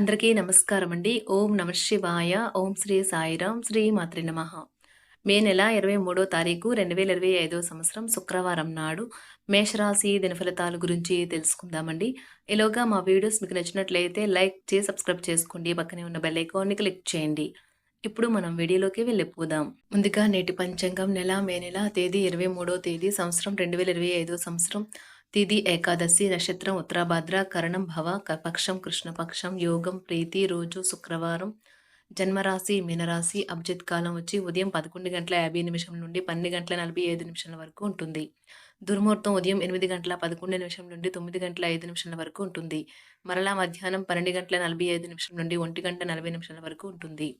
అందరికీ నమస్కారం అండి. ఓం నమ శివాయ. ఓం శ్రీ సాయిరాం. శ్రీ మాత్రి నమ. మే నెల ఇరవై మూడో తారీఖు రెండు వేల ఇరవై ఐదో సంవత్సరం శుక్రవారం నాడు మేషరాశి దినఫలితాల గురించి తెలుసుకుందామండి. ఈలోగా మా వీడియోస్ మీకు నచ్చినట్లయితే లైక్ చేసి సబ్స్క్రైబ్ చేసుకోండి. పక్కనే ఉన్న బెల్ ఐకాన్ని క్లిక్ చేయండి. ఇప్పుడు మనం వీడియోలోకి వెళ్ళిపోదాం. ముందుగా నేటి పంచాంగం నెల మే నెల తేదీ ఇరవై మూడో తేదీ సంవత్సరం రెండు వేల ఇరవై ఐదో సంవత్సరం. తిది ఏకాదశి నక్షత్రం ఉత్తరాభద్ర కరణం భవ పక్షం కృష్ణపక్షం యోగం ప్రీతి రోజు శుక్రవారం జన్మరాశి మీనరాశి అభిజిత్ కాలం వచ్చి ఉదయం పదకొండు గంటల యాభై నిమిషం నుండి పన్నెండు గంటల నలభై ఐదు నిమిషాల వరకు ఉంటుంది. దుర్ముహూర్తం ఉదయం ఎనిమిది గంటల పదకొండు నిమిషం నుండి తొమ్మిది గంటల ఐదు నిమిషాల వరకు ఉంటుంది. మరలా మధ్యాహ్నం పన్నెండు గంటల నలభై ఐదు నిమిషం నుండి ఒంటి గంట నలభై నిమిషాల వరకు ఉంటుంది.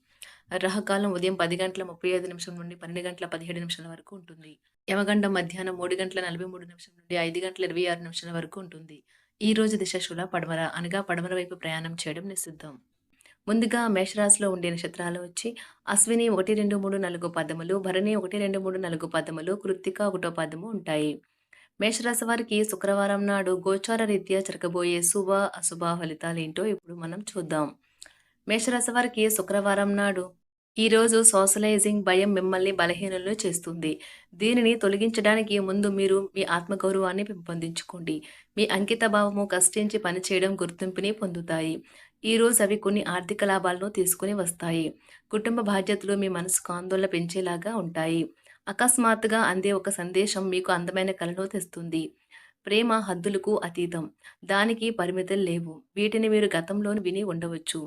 రహకాలం ఉదయం పది గంటల ముప్పై ఐదు నిమిషం నుండి పన్నెండు గంటల పదిహేడు నిమిషాల వరకు ఉంటుంది. యమగండం మధ్యాహ్నం మూడు గంటల నలభై మూడు నిమిషం నుండి ఐదు గంటల ఇరవై ఆరు నిమిషాల వరకు ఉంటుంది. ఈ రోజు దిశ శుల పడమర అనగా పడమర వైపు ప్రయాణం చేయడం నిషిద్ధం. ముందుగా మేషరాశిలో ఉండే నక్షత్రాలు వచ్చి అశ్విని ఒకటి రెండు మూడు నాలుగు పదములు భరణి ఒకటి రెండు మూడు నాలుగు పదములు కృత్తిక ఒకటో పదము ఉంటాయి. మేషరాశి వారికి శుక్రవారం నాడు గోచార రీత్యా జరగబోయే శుభ అశుభ ఫలితాలు ఏంటో ఇప్పుడు మనం చూద్దాం. మేషరాశి వారికి శుక్రవారం నాడు ఈరోజు సోషలైజింగ్ భయం మిమ్మల్ని బలహీనలు చేస్తుంది. దీనిని తొలగించడానికి ముందు మీరు మీ ఆత్మగౌరవాన్ని పెంపొందించుకోండి. మీ అంకిత భావము కష్టించి పనిచేయడం గుర్తింపుని పొందుతాయి. ఈరోజు అవి కొన్ని ఆర్థిక లాభాలను తీసుకుని వస్తాయి. కుటుంబ బాధ్యతలు మీ మనసుకు ఆందోళన పెంచేలాగా ఉంటాయి. అకస్మాత్తుగా అందే ఒక సందేశం మీకు అందమైన కలను తెస్తుంది. ప్రేమ హద్దులకు అతీతం. దానికి పరిమితులు లేవు. వీటిని మీరు గతంలో విని ఉండవచ్చు.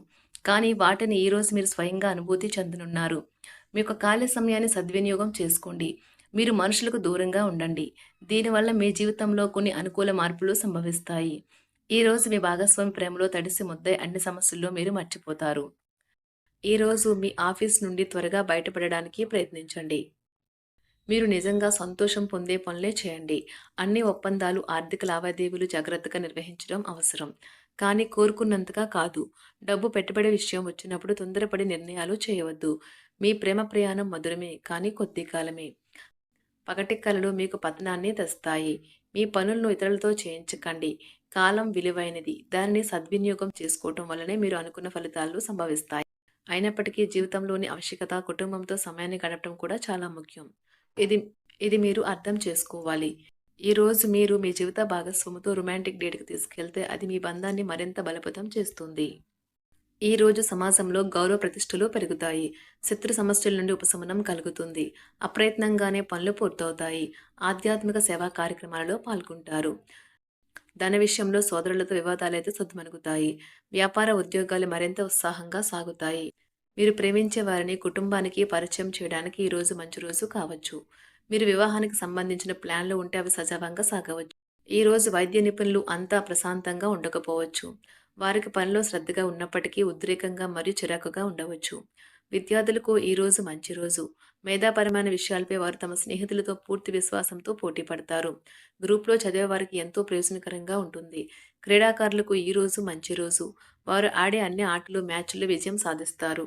కానీ వాటిని ఈరోజు మీరు స్వయంగా అనుభూతి చెందనున్నారు. మీ యొక్క ఖాళీ సమయాన్ని సద్వినియోగం చేసుకోండి. మీరు మనుషులకు దూరంగా ఉండండి. దీనివల్ల మీ జీవితంలో కొన్ని అనుకూల మార్పులు సంభవిస్తాయి. ఈరోజు మీ భాగస్వామి ప్రేమలో తడిసి ముద్దై అన్ని సమస్యల్లో మీరు మర్చిపోతారు. ఈరోజు మీ ఆఫీస్ నుండి త్వరగా బయటపడడానికి ప్రయత్నించండి. మీరు నిజంగా సంతోషం పొందే పనులే చేయండి. అన్ని ఒప్పందాలు ఆర్థిక లావాదేవీలు జాగ్రత్తగా నిర్వహించడం అవసరం. కానీ కోరుకున్నంతగా కాదు. డబ్బు పెట్టుబడి విషయం వచ్చినప్పుడు తొందరపడి నిర్ణయాలు చేయవద్దు. మీ ప్రేమ ప్రయాణం మధురమే కానీ కొద్ది కాలమే. పగటి కళలు మీకు పతనాన్ని తెస్తాయి. మీ పనులను ఇతరులతో చేయించకండి. కాలం విలువైనది. దానిని సద్వినియోగం చేసుకోవటం వల్లనే మీరు అనుకున్న ఫలితాలు సంభవిస్తాయి. అయినప్పటికీ జీవితంలోని ఆవశ్యకత కుటుంబంతో సమయాన్ని గడపడం కూడా చాలా ముఖ్యం. ఇది ఇది మీరు అర్థం చేసుకోవాలి. ఈరోజు మీరు మీ జీవిత భాగస్వామితో రొమాంటిక్ డేట్కి తీసుకెళ్తే అది మీ బంధాన్ని మరింత బలపతం చేస్తుంది. ఈ రోజు సమాజంలో గౌరవ ప్రతిష్టలు పెరుగుతాయి. శత్రు సమస్యల నుండి ఉపశమనం కలుగుతుంది. అప్రయత్నంగానే పనులు పూర్తవుతాయి. ఆధ్యాత్మిక సేవా కార్యక్రమాలలో పాల్గొంటారు. ధన విషయంలో సోదరులతో వివాదాలైతే సద్దుమణుగుతాయి. వ్యాపార ఉద్యోగాలు మరింత ఉత్సాహంగా సాగుతాయి. మీరు ప్రేమించే వారిని కుటుంబానికి పరిచయం చేయడానికి ఈరోజు మంచి రోజు కావచ్చు. మీరు వివాహానికి సంబంధించిన ప్లాన్లు ఉంటే అవి సజావంగా సాగవచ్చు. ఈ రోజు వైద్య నిపుణులు అంతా ప్రశాంతంగా ఉండకపోవచ్చు. వారికి పనిలో శ్రద్ధగా ఉన్నప్పటికీ ఉద్రేకంగా మరియు చిరాకుగా ఉండవచ్చు. విద్యార్థులకు ఈ రోజు మంచి రోజు. మేధాపరమైన విషయాలపై వారు తమ స్నేహితులతో పూర్తి విశ్వాసంతో పోటీ పడతారు. గ్రూప్లో చదివే వారికి ఎంతో ప్రయోజనకరంగా ఉంటుంది. క్రీడాకారులకు ఈ రోజు మంచి రోజు. వారు ఆడే అన్ని ఆటలు మ్యాచ్లు విజయం సాధిస్తారు.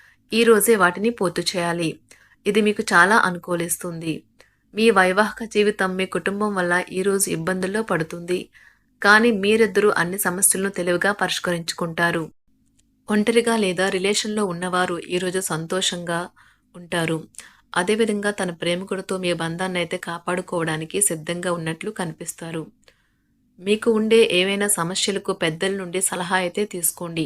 ఈరోజే వాటిని పూర్తి చేయాలి. ఇది మీకు చాలా అనుకూలిస్తుంది. మీ వైవాహిక జీవితం మీ కుటుంబం వల్ల ఈరోజు ఇబ్బందుల్లో పడుతుంది. కానీ మీరిద్దరూ అన్ని సమస్యలను తెలివిగా పరిష్కరించుకుంటారు. ఒంటరిగా లేదా రిలేషన్లో ఉన్నవారు ఈరోజు సంతోషంగా ఉంటారు. అదేవిధంగా తన ప్రేమికుడితో మీ బంధాన్ని అయితే కాపాడుకోవడానికి సిద్ధంగా ఉన్నట్లు కనిపిస్తారు. మీకు ఉండే ఏవైనా సమస్యలకు పెద్దల నుండి సలహా అయితే తీసుకోండి.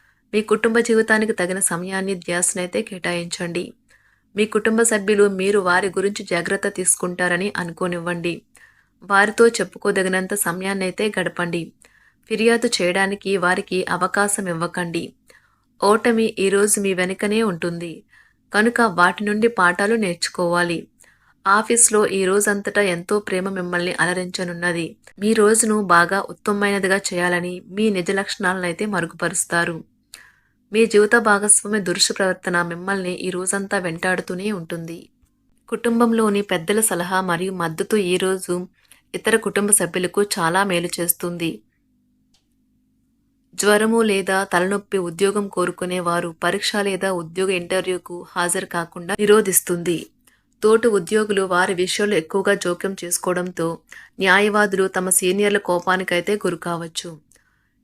మీ కుటుంబ జీవితానికి తగిన సమయాన్ని ధ్యాసనైతే కేటాయించండి. మీ కుటుంబ సభ్యులు మీరు వారి గురించి జాగ్రత్త తీసుకుంటారని అనుకోనివ్వండి. వారితో చెప్పుకోదగినంత సమయాన్ని అయితే గడపండి. ఫిర్యాదు చేయడానికి వారికి అవకాశం ఇవ్వకండి. ఓటమి ఈరోజు మీ వెనుకనే ఉంటుంది. కనుక వాటి నుండి పాఠాలు నేర్చుకోవాలి. ఆఫీస్లో ఈ రోజంతటా ఎంతో ప్రేమ మిమ్మల్ని అలరించనున్నది. మీ రోజును బాగా ఉత్తమమైనదిగా చేయాలని మీ నిజ లక్షణాలను అయితే మరుగుపరుస్తారు. మీ జీవిత భాగస్వామి దురుష ప్రవర్తన మిమ్మల్ని ఈ రోజంతా వెంటాడుతూనే ఉంటుంది. కుటుంబంలోని పెద్దల సలహా మరియు మద్దతు ఈరోజు ఇతర కుటుంబ సభ్యులకు చాలా మేలు చేస్తుంది. జ్వరము లేదా తలనొప్పి ఉద్యోగం కోరుకునే వారు పరీక్ష లేదా ఉద్యోగ ఇంటర్వ్యూకు హాజరు కాకుండా నిరోధిస్తుంది. తోటి ఉద్యోగులు వారి విషయంలో ఎక్కువగా జోక్యం చేసుకోవడంతో న్యాయవాదులు తమ సీనియర్ల కోపానికైతే గురి కావచ్చు.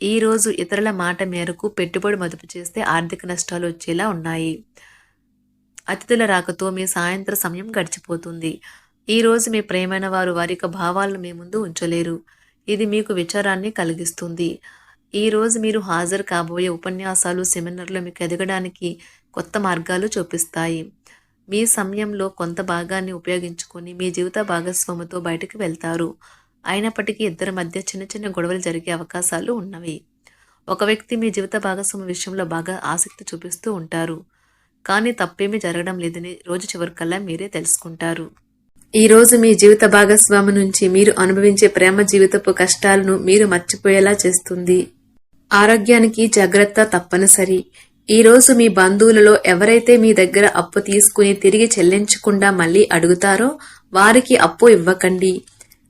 ఈరోజు ఇతరుల మాట మేరకు పెట్టుబడి మదుపు చేస్తే ఆర్థిక నష్టాలు వచ్చేలా ఉన్నాయి. అతిథుల రాకతో మీ సాయంత్ర సమయం గడిచిపోతుంది. ఈరోజు మీ ప్రేమైన వారు వారి యొక్క భావాలను మీ ముందు ఉంచలేరు. ఇది మీకు విచారాన్ని కలిగిస్తుంది. ఈరోజు మీరు హాజరు కాబోయే ఉపన్యాసాలు సెమినార్లు మీకు ఎదగడానికి కొత్త మార్గాలు చూపిస్తాయి. మీ సమయంలో కొంత భాగాన్ని ఉపయోగించుకొని మీ జీవిత భాగస్వామితో బయటకు వెళ్తారు. అయినప్పటికీ ఇద్దరి మధ్య చిన్న చిన్న గొడవలు జరిగే అవకాశాలు ఉన్నవి. ఒక వ్యక్తి మీ జీవిత భాగస్వామి విషయంలో బాగా ఆసక్తి చూపిస్తూ ఉంటారు. కానీ తప్పేమీ జరగడం లేదని రోజు చివరికల్లా మీరే తెలుసుకుంటారు. ఈ రోజు మీ జీవిత భాగస్వామి నుంచి మీరు అనుభవించే ప్రేమ జీవితపు కష్టాలను మీరు మర్చిపోయేలా చేస్తుంది. ఆరోగ్యానికి జాగ్రత్త తప్పనిసరి. ఈ రోజు మీ బంధువులలో ఎవరైతే మీ దగ్గర అప్పు తీసుకుని తిరిగి చెల్లించకుండా మళ్ళీ అడుగుతారో వారికి అప్పు ఇవ్వకండి.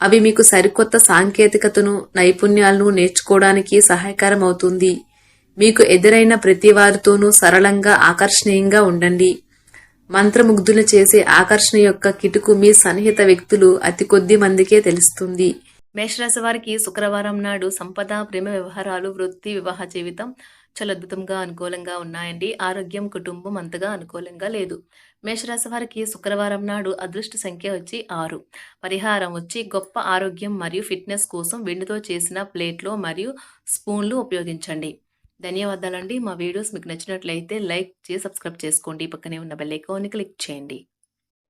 అవి మీకు సరికొత్త సాంకేతికతను నైపుణ్యాలను నేర్చుకోవడానికి సహాయకరం అవుతుంది మీకు ఎదురైన ప్రతి వారితోనూ సరళంగా ఆకర్షణీయంగా ఉండండి. మంత్రముగ్ధులు చేసే ఆకర్షణ యొక్క కిటుకు మీ సన్నిహిత వ్యక్తులు అతి కొద్ది మందికే తెలుస్తుంది. మేషరాశి వారికి శుక్రవారం నాడు సంపద ప్రేమ వ్యవహారాలు వృత్తి వివాహ జీవితం చాలా అద్భుతంగా అనుకూలంగా ఉన్నాయండి. ఆరోగ్యం కుటుంబం అంతగా అనుకూలంగా లేదు. మేషరాశి వారికి శుక్రవారం నాడు అదృష్ట సంఖ్య వచ్చి ఆరు. పరిహారం వచ్చి గొప్ప ఆరోగ్యం మరియు ఫిట్నెస్ కోసం వెండితో చేసిన ప్లేట్లు మరియు స్పూన్లు ఉపయోగించండి. ధన్యవాదాలండి. మా వీడియోస్ మీకు నచ్చినట్లయితే లైక్ చేసి సబ్స్క్రైబ్ చేసుకోండి. పక్కనే ఉన్న బెల్ ఐకాన్ని క్లిక్ చేయండి.